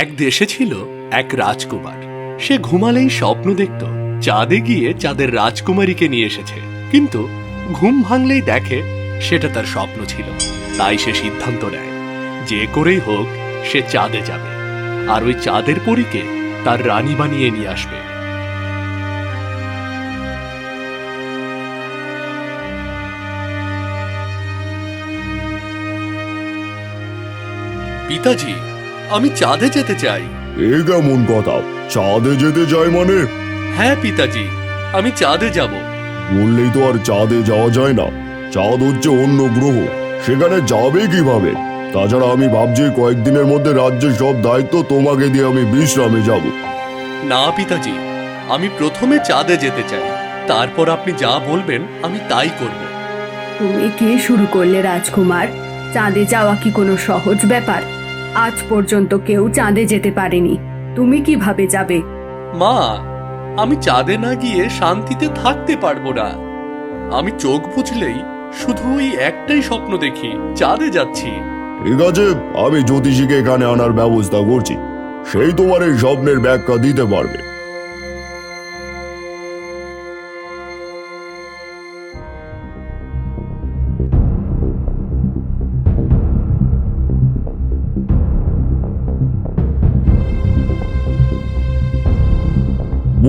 এক দেশে ছিল এক রাজকুমার। সে ঘুমালেই স্বপ্ন দেখত, চাঁদে গিয়ে চাঁদের রাজকুমারীকে নিয়ে এসেছে। কিন্তু ঘুম ভাঙলেই দেখে সেটা তার স্বপ্ন ছিল। তাই সে সিদ্ধান্ত নেয়, যে করেই হোক সে চাঁদে যাবে। আর ওই চাঁদের পরীকে তার রানী বানিয়ে নিয়ে আসবে। পিতাজি আমি চাঁদে যেতে চাই। এ কেমন কথা? চাঁদে যেতে চাই মানে? হ্যাঁ পিতাজি আমি চাঁদে যাব। বললেই তো আর চাঁদে যাওয়া যায় না। চাঁদ হচ্ছে অন্য গ্রহ। সেখানে যাবে কীভাবে? তাছাড়া আমি ভাবছি কয়েকদিনের মধ্যে রাজ্যের সব দায়িত্ব তোমাকে দিয়ে আমি বিশ্রামে যাব। না পিতাজি আমি প্রথমে চাঁদে যেতে চাই। তারপর আপনি যা বলবেন আমি তাই করব। তুমি কে শুরু করলে রাজকুমার? চাঁদে যাওয়া কি কোনো সহজ ব্যাপার? আজ পর্যন্ত কেউ চাঁদে যেতে পারেনি। তুমি কীভাবে যাবে? মা আমি চাঁদে না গিয়ে শান্তিতে থাকতে পারব না। আমি চোখ বুঝলেই শুধু ওই একটাই স্বপ্ন দেখি চাঁদে যাচ্ছি। ঠিক আছে আমি জ্যোতিষীকে এখানে আনার ব্যবস্থা করছি। সেই তোমার এই স্বপ্নের ব্যাখ্যা দিতে পারবে।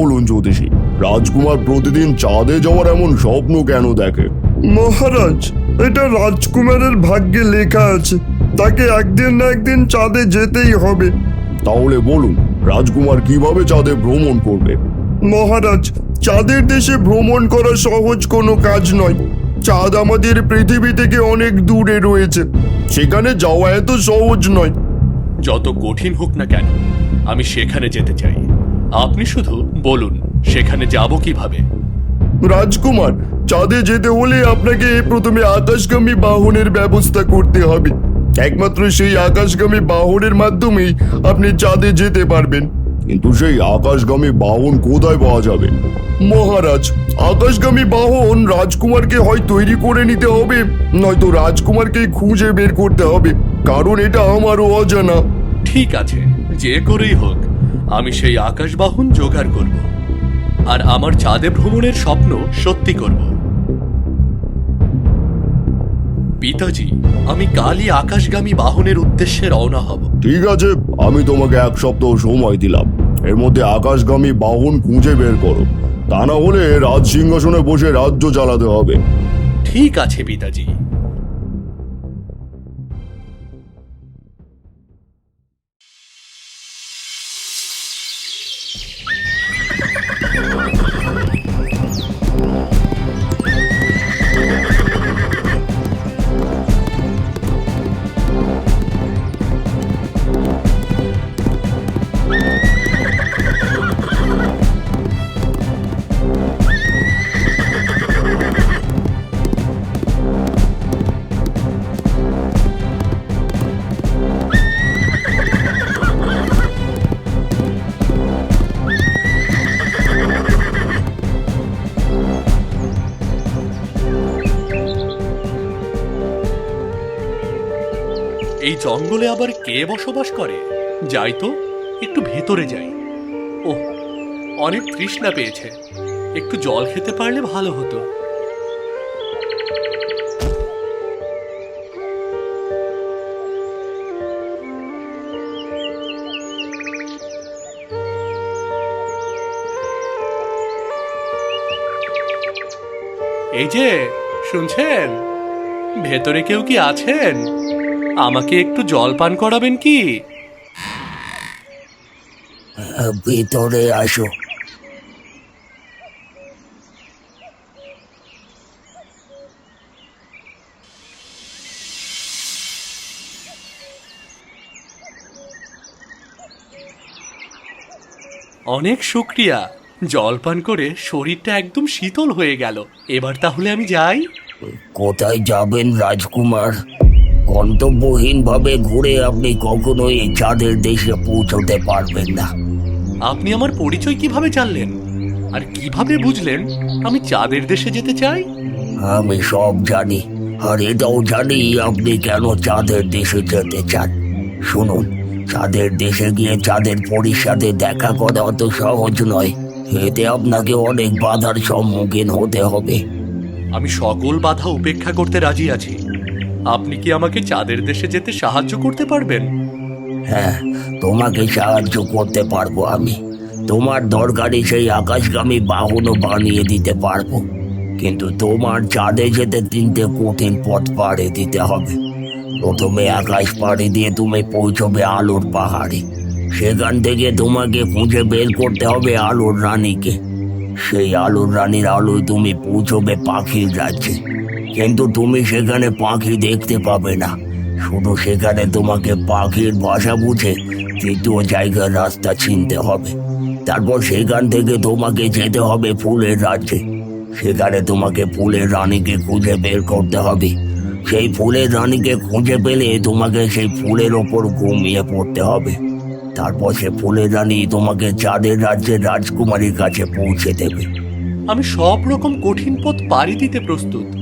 বলুন জ্যোতিষী। রাজকুমার প্রতিদিন চাঁদে যাওয়ার এমন স্বপ্ন কেন দেখে? মহারাজ এটা রাজকুমারের ভাগ্যে লেখা আছে। তাকে একদিন না একদিন চাঁদে যেতেই হবে। তাহলে বলুন রাজকুমার কীভাবে চাঁদে ভ্রমণ করবে? মহারাজ চাঁদের দেশে ভ্রমণ করা সহজ কোনো কাজ নয়। চাঁদ আমাদের পৃথিবী থেকে অনেক দূরে রয়েছে। সেখানে যাওয়া এত সহজ নয়। যত কঠিন হোক না কেন আমি সেখানে যেতে চাই। আপনি শুধু বলুন সেখানে যাব কীভাবে? রাজকুমার চাঁদে যেতে হলে আপনাকে প্রথমে আকাশগামী বাহনের ব্যবস্থা করতে হবে। একমাত্র সেই আকাশগামী বাহনের মাধ্যমেই আপনি চাঁদে যেতে পারবেন। কিন্তু সেই আকাশগামী বাহন কোথায় পাওয়া যাবে? মহারাজ আকাশগামী বাহন রাজকুমারকে হয় তৈরি করে নিতে হবে নয়তো রাজকুমারকে খুঁজে বের করতে হবে কারণ এটা আমারও অজানা। ঠিক আছে যে করেই হোক। আমি সেই আকাশবাহন জোগাড় করব। আর আমার চাঁদে ভ্রমণের স্বপ্ন সত্যি করব। পিতাজি আমি কালই আকাশগামী বাহনের উদ্দেশ্যে রওনা হব। ঠিক আছে আমি তোমাকে এক সপ্তাহ সময় দিলাম। এর মধ্যে আকাশগামী বাহন খুঁজে বের করো। তা না হলে রাজ সিংহাসনে বসে রাজ্য চালাতে হবে। ঠিক আছে পিতাজি। জঙ্গলে আবার কে বসবাস করে? যাই তো, একটু ভেতরে যাই। ও অনেক তৃষ্ণা পেয়েছে। একটু জল খেতে পারলে ভালো হতো। এই যে, শুনছেন? ভেতরে কেউ কি আছেন? আমাকে একটু জল পান করাবেন কি? ভিতরে আসো। অনেক শুক্রিয়া। জল পান করে শরীরটা একদম শীতল হয়ে গেল। এবার তাহলে আমি যাই। কোথায় যাবেন রাজকুমার? গন্তব্যহীন ভাবে ঘুরে আপনি কখনোই চাঁদের দেশে পৌঁছতে পারবেন না। আপনি আমার পরিচয় কীভাবে জানলেন? আর কীভাবে বুঝলেন আমি চাঁদের দেশে যেতে চাই? আমি সব জানি আর এটাও জানি আপনি কেন চাঁদের দেশে যেতে চান। শুনুন চাঁদের দেশে গিয়ে চাঁদের পরীর সাথে দেখা করা অত সহজ নয়। এতে আপনাকে অনেক বাধার সম্মুখীন হতে হবে। আমি সকল বাধা উপেক্ষা করতে রাজি আছি। আপনি কি আমাকে চাঁদের দেশে যেতে সাহায্য করতে পারবেন? হ্যাঁ তোমাকে সাহায্য করতে পারব আমি। তোমার দরকারি সেই আকাশগামী বাহনও বানিয়ে দিতে পারব। কিন্তু তোমার চাঁদে যেতে তিনটে কঠিন পথ পাড়ে দিতে হবে। প্রথমে আকাশ পাড়ি দিয়ে তুমি পৌঁছবে আলোর পাহাড়ে। সেখান থেকে তোমাকে খুঁজে বের করতে হবে আলোর রানীকে। সেই আলোর রানীর আলোয় তুমি পৌঁছবে পাখির রাজ্যে। কিন্তু তুমি সেখানে পাখি দেখতে পাবে না। শুধু সেখানে তোমাকে পাখির ভাষা বুঝে তৃতীয় জায়গার রাস্তা চিনতে হবে। তারপর সেখান থেকে তোমাকে যেতে হবে ফুলের রাজ্যে। সেখানে তোমাকে ফুলের রানীকে খুঁজে বের করতে হবে। সেই ফুলের রানীকে খুঁজে পেলে তোমাকে সেই ফুলের ওপর ঘুমিয়ে পড়তে হবে। তারপর সে ফুলের রানী তোমাকে চাঁদের রাজ্যের রাজকুমারীর কাছে পৌঁছে দেবে। আমি সব রকম কঠিন পথ পাড়ি দিতে প্রস্তুত।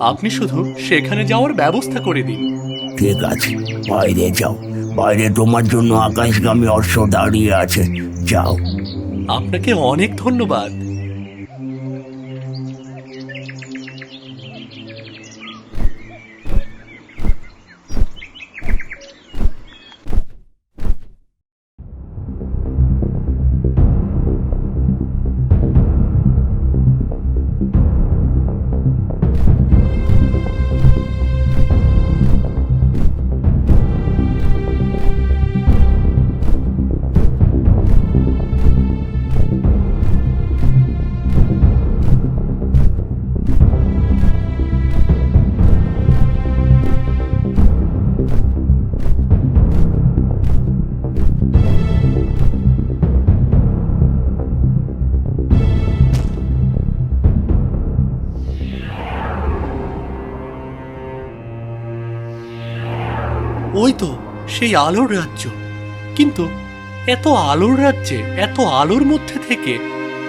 আপনি শুধু সেখানে যাওয়ার ব্যবস্থা করে দিন। ঠিক আছে বাইরে যাও। বাইরে তোমার জন্য আকাশগামী অশ্ব দাঁড়িয়ে আছে। যাও। আপনাকে অনেক ধন্যবাদ। ওই তো, সেই আলোর রাজ্য। কিন্তু এত আলোর রাজ্যে, এত আলোর মধ্যে থেকে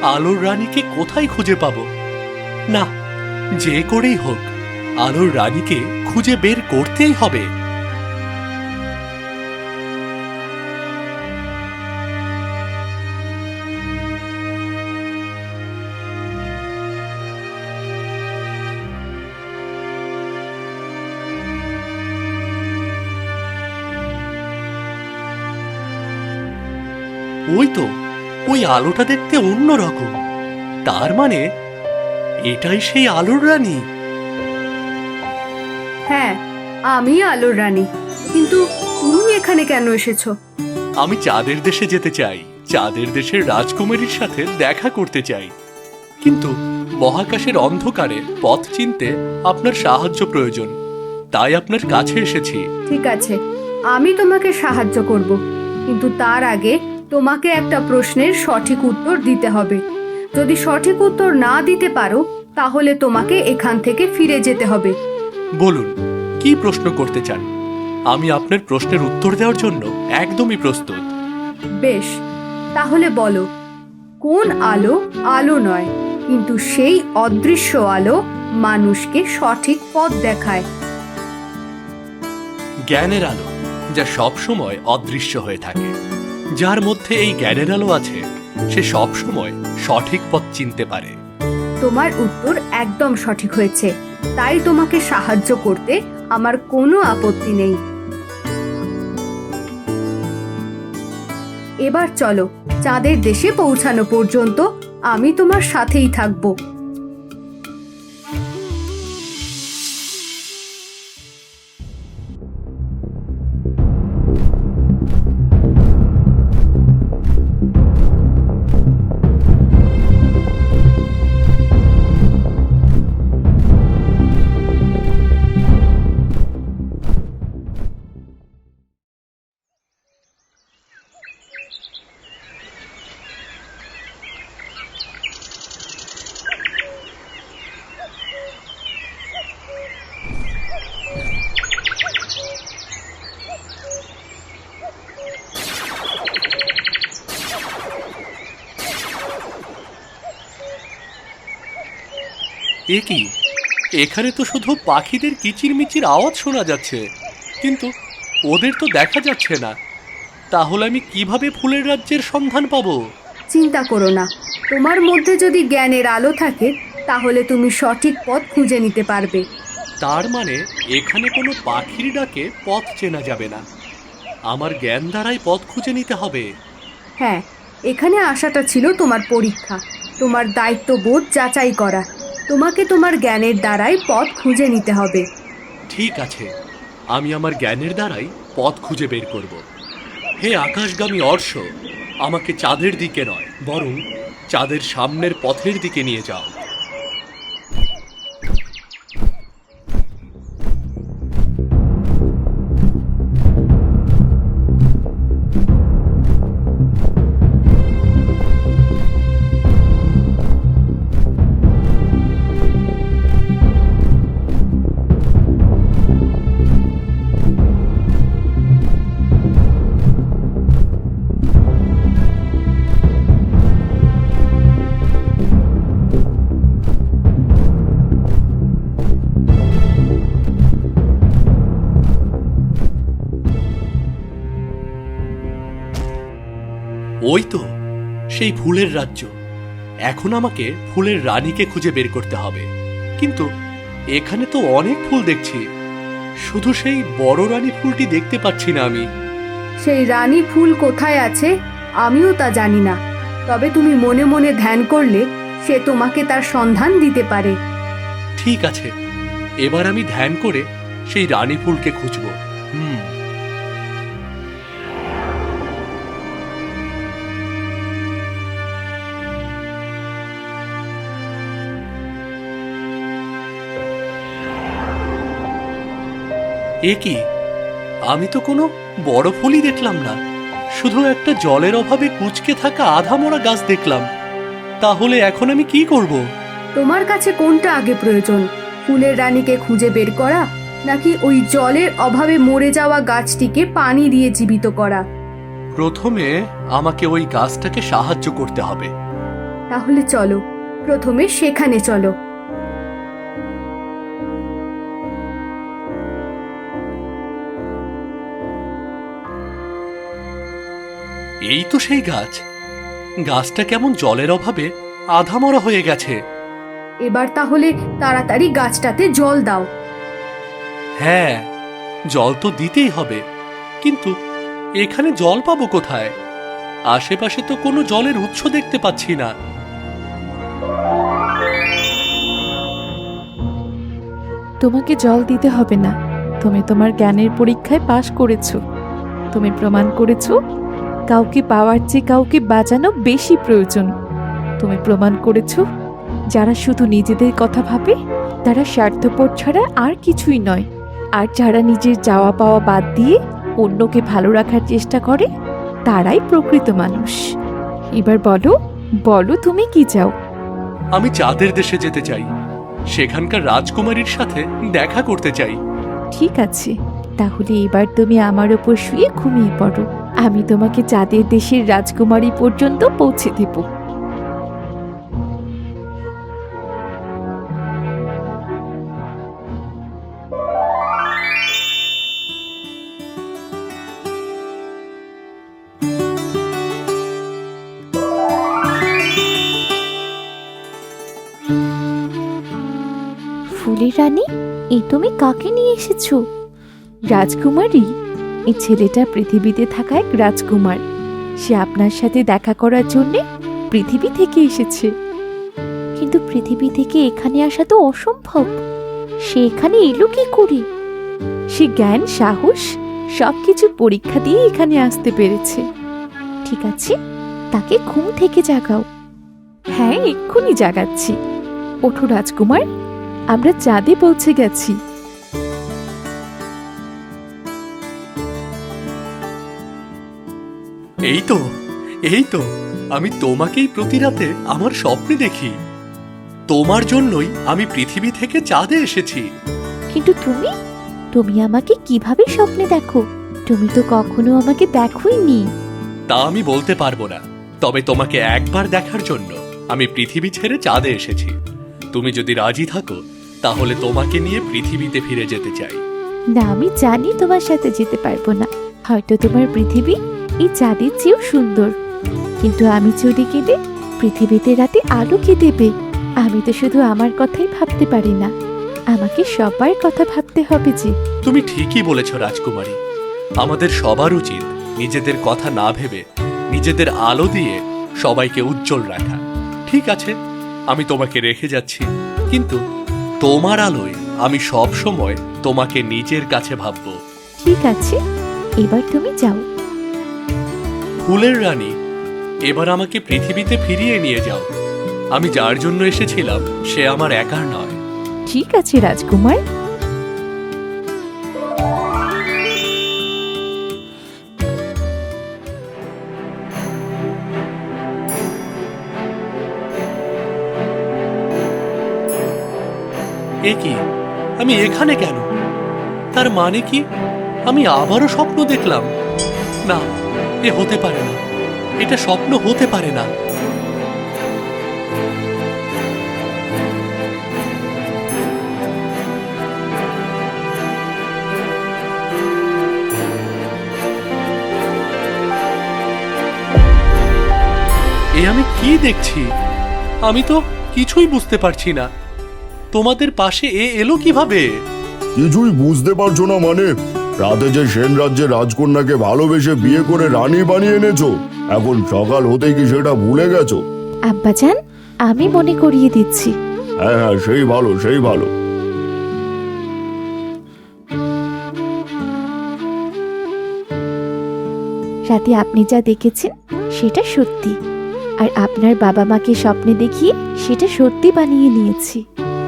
আলোর রানীকে কোথায় খুঁজে পাব? না, যে করেই হোক, আলোর রানীকে খুঁজে বের করতেই হবে। ওই তো ওই আলোটা দেখতে অন্যরকম। তার মানে এটাই সেই আলোর রানী। হ্যাঁ আমি আলোর রানী। কিন্তু তুমি এখানে কেন এসেছ? আমি চাঁদের দেশে যেতে চাই। চাঁদের দেশের রাজকুমারীর সাথে দেখা করতে চাই। কিন্তু মহাকাশের অন্ধকারে পথ চিনতে আপনার সাহায্য প্রয়োজন। তাই আপনার কাছে এসেছি। ঠিক আছে আমি তোমাকে সাহায্য করব। কিন্তু তার আগে তোমাকে একটা প্রশ্নের সঠিক উত্তর দিতে হবে। যদি সঠিক উত্তর না দিতে পারো তাহলে তোমাকে এখান থেকে ফিরে যেতে হবে। বলুন কি প্রশ্ন করতে চান? আমি আপনার প্রশ্নের উত্তর দেওয়ার জন্য একদমই প্রস্তুত। বেশ তাহলে বলো কোন আলো আলো নয় কিন্তু সেই অদৃশ্য আলো মানুষকে সঠিক পথ দেখায়? জ্ঞানের আলো যা সব সময় অদৃশ্য হয়ে থাকে। যার মধ্যে এই জ্ঞানের আলো আছে, সে সব সময় সঠিক পথ চিনতে পারে। তোমার উত্তর একদম সঠিক হয়েছে। তাই তোমাকে সাহায্য করতে আমার কোনো আপত্তি নেই। এবার চলো, চাঁদের দেশে পৌঁছানো পর্যন্ত আমি তোমার সাথেই থাকব। এ কি? এখানে তো শুধু পাখিদের কিচিরমিচির আওয়াজ শোনা যাচ্ছে কিন্তু ওদের তো দেখা যাচ্ছে না। তাহলে আমি কীভাবে ফুলের রাজ্যের সন্ধান পাবো? চিন্তা করো না। তোমার মধ্যে যদি জ্ঞানের আলো থাকে তাহলে তুমি সঠিক পথ খুঁজে নিতে পারবে। তার মানে এখানে কোনো পাখির ডাকে পথ চেনা যাবে না। আমার জ্ঞান দ্বারাই পথ খুঁজে নিতে হবে। হ্যাঁ এখানে আসাটা ছিল তোমার পরীক্ষা। তোমার দায়িত্ববোধ যাচাই করা। তোমাকে তোমার জ্ঞানের দ্বারাই পথ খুঁজে নিতে হবে। ঠিক আছে। আমি আমার জ্ঞানের দ্বারাই পথ খুঁজে বের করব। হে আকাশগামী অর্শ, আমাকে চাঁদের দিকে নয়, বরং চাঁদের সামনের পথের দিকে নিয়ে যাও। ওই তো সেই ফুলের রাজ্য। এখন আমাকে ফুলের রানীকে খুঁজে বের করতে হবে। কিন্তু এখানে তো অনেক ফুল দেখছি। শুধু সেই বড় রানী ফুলটি দেখতে পাচ্ছি না আমি। সেই রানী ফুল কোথায় আছে আমিও তা জানি না। তবে তুমি মনে মনে ধ্যান করলে সে তোমাকে তার সন্ধান দিতে পারে। ঠিক আছে এবার আমি ধ্যান করে সেই রানী ফুলকে খুঁজব। হুম। এ কি? আমি তো কোনো বড় ফুলই দেখলাম না। শুধু একটা জলের অভাবে কুচকে থাকা আধা মরা গাছ দেখলাম। তাহলে এখন আমি কি করব? তোমার কাছে কোনটা আগে প্রয়োজন? ফুলের রানীকে খুঁজে বের করা নাকি ওই জলের অভাবে মরে যাওয়া গাছটিকে পানি দিয়ে জীবিত করা? প্রথমে আমাকে ওই গাছটাকে সাহায্য করতে হবে। তাহলে চলো প্রথমে সেখানে চলো। এই তো সেই গাছ। গাছটা কেমন জলের অভাবে আধামরা হয়ে গেছে। এবার তাহলে তাড়াতাড়ি গাছটাতে জল দাও। হ্যাঁ জল তো দিতেই হবে। কিন্তু এখানে জল পাবো কোথায়? আশেপাশে তো কোনো জলের উৎস দেখতে পাচ্ছি না। তোমাকে জল দিতে হবে না। তুমি তোমার জ্ঞানের পরীক্ষায় পাশ করেছ। তুমি প্রমাণ করেছ কাউকে পাওয়ার চেয়ে কাউকে বাঁচানো বেশি প্রয়োজন। তুমি প্রমাণ করেছ যারা শুধু নিজেদের কথা ভাবে তারা স্বার্থপর ছাড়া আর কিছুই নয়। আর যারা নিজের যাওয়া পাওয়া বাদ দিয়ে অন্যকে ভালো রাখার চেষ্টা করে তারাই প্রকৃত মানুষ। এবার বলো বলো তুমি কি চাও? আমি চাঁদের দেশে যেতে চাই সেখানকার রাজকুমারীর সাথে দেখা করতে চাই। ঠিক আছে তাহলে এবার তুমি আমার ওপর শুয়ে ঘুমিয়ে পড়ো। আমি তোমাকে চাঁদের দেশের রাজকুমারী পর্যন্ত পৌঁছে দেব। ফুলের রানী, এই তুমি কাকে নিয়ে এসেছ? রাজকুমারী? এই ছেলেটা পৃথিবীতে থাকা এক রাজকুমার। সে আপনার সাথে দেখা করার জন্য পৃথিবী থেকে এসেছে। কিন্তু পৃথিবী থেকে এখানে আসা তো অসম্ভব। সে এখানে এলো কি করে? সে জ্ঞান, সাহস সবকিছু পরীক্ষা দিয়ে এখানে আসতে পেরেছে। ঠিক আছে, তাকে ঘুম থেকে জাগাও। হ্যাঁ এক্ষুনি জাগাচ্ছি। ওঠো রাজকুমার, আমরা চাঁদে পৌঁছে গেছি। এই তো এই তো আমি তোমাকেই প্রতি রাতে আমার স্বপ্নে দেখি। তোমার জন্যই আমি পৃথিবী থেকে চাঁদে এসেছি। কিন্তু তুমি? তুমি আমাকে কীভাবে স্বপ্নে দেখো? তুমি তো কখনো আমাকে দেখোইনি। তা আমি বলতে পারব না। তবে তোমাকে একবার দেখার জন্য আমি পৃথিবী ছেড়ে চাঁদে এসেছি। তুমি যদি রাজি থাকো তাহলে তোমাকে নিয়ে পৃথিবীতে ফিরে যেতে চাই। না আমি জানি তোমার সাথে যেতে পারব না। হয়তো তোমার পৃথিবী এই চাঁদের চেয়েও সুন্দর। কিন্তু আমি চলে গেলে পৃথিবীতে রাতে আলো কে দেবে? আমি তো শুধু আমার কথাই ভাবতে পারি না। আমাকে সবার কথা ভাবতে হবে যে। তুমি ঠিকই বলেছ রাজকুমারী। আমাদের সবার উচিত নিজেদের কথা না ভেবে নিজেদের আলো দিয়ে সবাইকে উজ্জ্বল রাখা। ঠিক আছে আমি তোমাকে রেখে যাচ্ছি কিন্তু তোমার আলোয় আমি সব সময় তোমাকে নিজের কাছে ভাববো। ঠিক আছে এবার তুমি যাও। ফুলের রানী এবার আমাকে পৃথিবীতে ফিরিয়ে নিয়ে যাও। আমি যার জন্য এসেছিলাম সে আমার একার নয়। ঠিক আছে রাজকুমার। এ কি? আমি এখানে কেন? তার মানে কি? আমি আবারও স্বপ্ন দেখলাম। না এ হতে পারে না। এটা স্বপ্ন হতে পারে না। আমি কি দেখছি? আমি তো কিছুই বুঝতে পারছি না। তোমাদের পাশে এ এলো কীভাবে? কিছুই বুঝতে পারছ না মানে? রাতে যে সেন রাজ্যের রাজকন্যাকে ভালোবেসে বিয়ে করে রানী বানিয়ে এনেছো এখন সকাল হতেই কি সেটা ভুলে গেছো? আব্বাজান আমি মনে করিয়ে দিচ্ছি। হ্যাঁ হ্যাঁ সেই ভালো সেই ভালো। রাতে আপনি যা দেখেছেন সেটা সত্যি। আর আপনার বাবা মাকে স্বপ্নে দেখিয়ে সেটা সত্যি বানিয়ে নিয়েছি।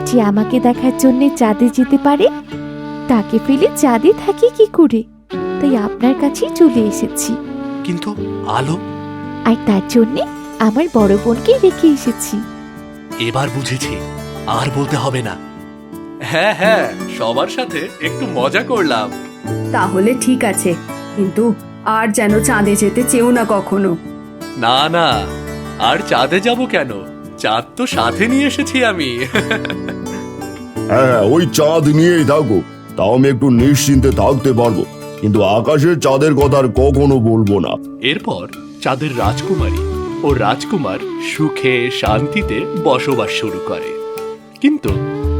যে আমাকে দেখার জন্য চাঁদে যেতে পারে তাকে ফেলে চাঁদে থাকি কি করে? তাই আপনার কাছেই চলে এসেছি। কিন্তু আলো? আর তার জন্যে আমার বড় বোনকে রেখে এসেছি। এবার বুঝেছি আর বলতে হবে না। হ্যাঁ হ্যাঁ সবার সাথে একটু মজা করলাম। তাহলে ঠিক আছে কিন্তু আর যেন চাঁদে যেতে চেও না কখনো। না না আর চাঁদে যাব কেন? চাঁদ তো সাথে নিয়ে এসেছি আমি। হ্যাঁ হ্যাঁ ওই চাঁদ নিয়েই থাকো। তাও আমি একটু নিশ্চিন্তে থাকতে পারব। কিন্তু আকাশের চাঁদের কথা আর কখনো বলব না। এরপর চাঁদের রাজকুমারী ও রাজকুমার সুখে শান্তিতে বসবাস শুরু করে। কিন্তু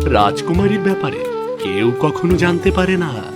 রাজকুমারীর ব্যাপারে কেউ কখনো জানতে পারে না।